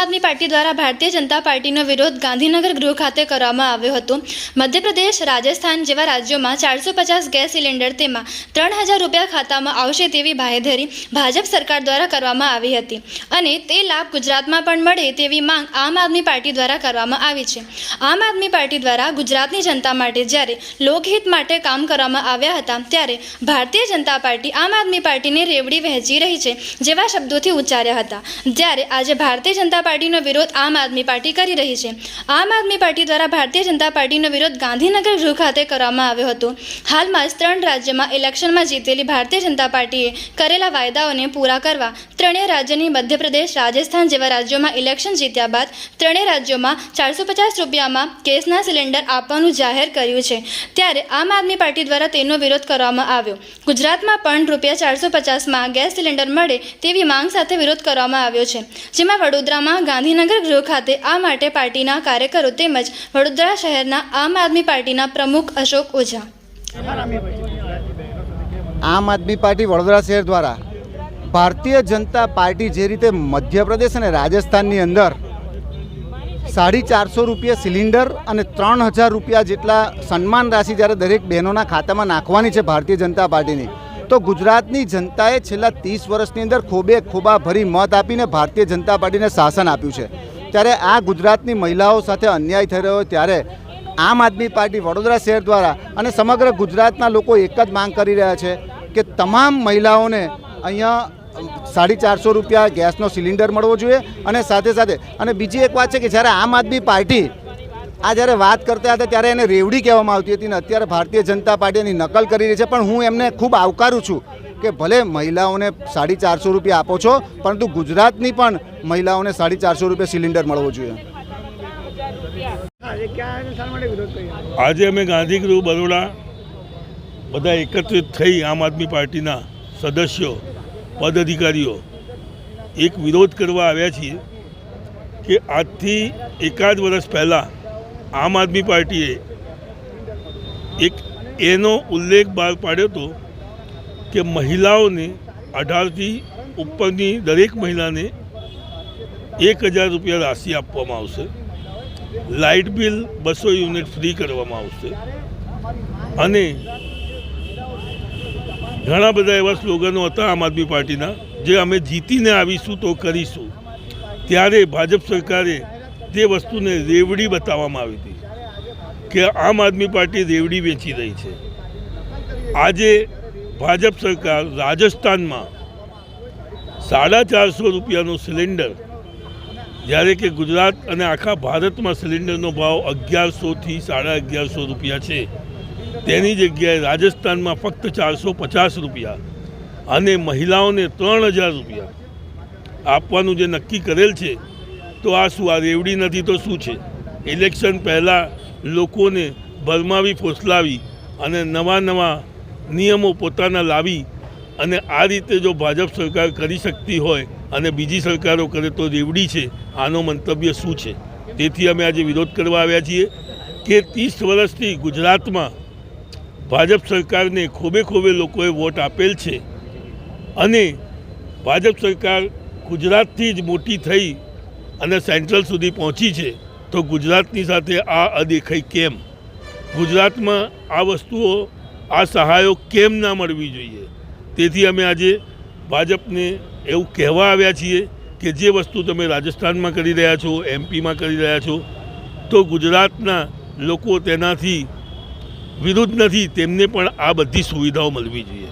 આદમી party દ્વારા ભારતીય જનતા પાર્ટીનો વિરોધ ગાંધીનગર ગૃહ ખાતે કરવામાં આવ્યો હતો. મધ્યપ્રદેશ, રાજસ્થાન જેવા રાજ્યોમાં ચારસો પચાસ ગેસ સિલિન્ડર તેમાં ત્રણ હજાર રૂપિયા ખાતામાં આવશે તેવી બાહેધરી ભાજપ સરકાર દ્વારા કરવામાં આવી હતી. અને તે લાભ ગુજરાતમાં પણ મળે તેવી માંગ આમ આદમી પાર્ટી દ્વારા કરવામાં આવી છે. આમ આદમી પાર્ટી દ્વારા ગુજરાતની જનતા માટે જ્યારે લોકહિત માટે કામ કરવામાં આવ્યા હતા, ત્યારે ભારતીય જનતા પાર્ટી આમ આદમી પાર્ટીને રેવડી વહેંચી રહી છે જેવા શબ્દોથી ઉચ્ચાર્યા હતા. જ્યારે આજે ભારતીય જનતા પાર્ટીનો વિરોધ આમ આદમી પાર્ટી કરી રહી છે. આમ આદમી પાર્ટી દ્વારા ભારતીય જનતા પાર્ટીનો વિરોધ ગાંધીનગર ગૃહ ખાતે કરવામાં આવ્યો હતો. હાલમાં જ ત્રણ રાજ્યમાં ઇલેક્શનમાં જીતેલી ભારતીય જનતા પાર્ટીએ કરેલા વાયદાઓને પૂરા કરવા ત્રણેય રાજ્યની મધ્યપ્રદેશ, રાજસ્થાન જેવા રાજ્યોમાં ઇલેક્શન જીત્યા બાદ ત્રણેય રાજ્યોમાં ચારસો પચાસ રૂપિયામાં ગેસના સિલિન્ડર આપવાનું જાહેર કર્યું છે. ત્યારે આમ આદમી પાર્ટી દ્વારા તેનો વિરોધ કરવામાં આવ્યો. ગુજરાતમાં પણ રૂપિયા ચારસો પચાસમાં ગેસ સિલિન્ડર મળે તેવી માંગ સાથે વિરોધ કરવામાં આવ્યો છે. જેમાં વડોદરામાં ગાંધીનગર ગૃહ ખાતે આ માટે પાર્ટીના કાર્યકરો તેમજ વડોદરા શહેરના આમ આદમી પાર્ટીના પ્રમુખ અશોક ઓઝા. આમ આદમી પાર્ટી વડોદરા શહેર દ્વારા ભારતીય જનતા પાર્ટી જે રીતે મધ્યપ્રદેશ અને રાજસ્થાનની અંદર સાડી ચારસો રૂપિયા સિલિન્ડર અને ત્રણ હજાર રૂપિયા જેટલા સન્માન રાશિ જ્યારે દરેક બહેનોના ખાતામાં નાખવાની છે ભારતીય જનતા પાર્ટીની તો ગુજરાતની જનતાએ છેલ્લા ત્રીસ વર્ષની અંદર ખોબે ખોબા ભરી મત આપીને ભારતીય જનતા પાર્ટીને શાસન આપ્યું છે. ત્યારે આ ગુજરાતની મહિલાઓ સાથે અન્યાય થઈ રહ્યો ત્યારે આમ આદમી પાર્ટી વડોદરા શહેર દ્વારા અને સમગ્ર ગુજરાતના લોકો એક જ માંગ કરી રહ્યા છે કે તમામ મહિલાઓને અહીંયા સાડી ચારસો રૂપિયા ગેસનો સિલિન્ડર મળવો જોઈએ અને સાથે સાથે અને બીજી એક વાત છે કે જ્યારે આમ આદમી પાર્ટી આ જ્યારે વાત કરતા હતા ત્યારે એને રેવડી કહેવામાં આવતી હતી ને અત્યારે ભારતીય જનતા પાર્ટીની નકલ કરી રહી છે. પણ હું એમને ખૂબ આવકારું છું કે ભલે મહિલાઓને સાડી ચારસો રૂપિયા આપો છો પરંતુ ગુજરાતની પણ મહિલાઓને સાડી ચારસો રૂપિયા સિલિન્ડર મળવો જોઈએ. આજે અમે ગાંધીગૃહ બરોડા બધા એકત્રિત થઈ આમ આદમી પાર્ટીના સદસ્યો પદાધિકારીઓ એક વિરોધ કરવા આવ્યા છીએ કે આજથી એકાદ વર્ષ પહેલાં આમ આદમી પાર્ટીએ એક એનો ઉલ્લેખ બહાર પાડ્યો હતો કે મહિલાઓને અઢારથી ઉપરની દરેક મહિલાને એક હજાર રૂપિયા રાશિ આપવામાં આવશે. લાઇટ બિલ બસો યુનિટ ફ્રી કરવામાં આવશે. અને ઘણા બધા એવા સ્લોગનો હતા આમ આદમી પાર્ટીના, જે અમે જીતીને આવીશું તો કરીશું. ત્યારે ભાજપ સરકારે તે વસ્તુને રેવડી બતાવવામાં આવી હતી કે આમ આદમી પાર્ટી રેવડી વેચી રહી છે. આજે ભાજપ સરકાર રાજસ્થાનમાં સાડા ચારસો રૂપિયાનું સિલિન્ડર, જ્યારે કે ગુજરાત અને આખા ભારતમાં સિલિન્ડરનો ભાવ અગિયારસોથી સાડા અગિયારસો રૂપિયા છે. તેની જગ્યાએ રાજસ્થાનમાં ફક્ત ચારસો પચાસ રૂપિયા અને મહિલાઓને ત્રણ હજાર રૂપિયા આપવાનું જે નક્કી કરેલ છે તો આ શું, આ રેવડી નથી તો શું છે? ઇલેક્શન પહેલાં લોકોને ભરમાવી, ફોસલાવી અને નવા નવા નિયમો પોતાના લાવી અને આ રીતે જો ભાજપ સરકાર કરી શકતી હોય અને બીજી સરકારો કરે તો રેવડી છે, આનો મંતવ્ય શું છે? તેથી અમે આજે વિરોધ કરવા આવ્યા છીએ કે ત્રીસ વર્ષથી ગુજરાતમાં ભાજપ સરકારને ખોબે ખોબે લોકોએ વોટ આપેલ છે અને ભાજપ સરકાર ગુજરાતથી જ મોટી થઈ અને સેન્ટ્રલ સુધી પહોંચી છે, તો ગુજરાતની સાથે આ અદેખાઈ કેમ? ગુજરાતમાં આ વસ્તુઓ, આ સહાયો કેમ ના મળવી જોઈએ? તેથી અમે આજે ભાજપને એવું કહેવા આવ્યા છીએ કે જે વસ્તુ તમે રાજસ્થાનમાં કરી રહ્યા છો, એમપીમાં કરી રહ્યા છો, તો ગુજરાતના લોકો તેનાથી વિરુદ્ધ નથી, તેમને પણ આ બધી સુવિધાઓ મળવી જોઈએ.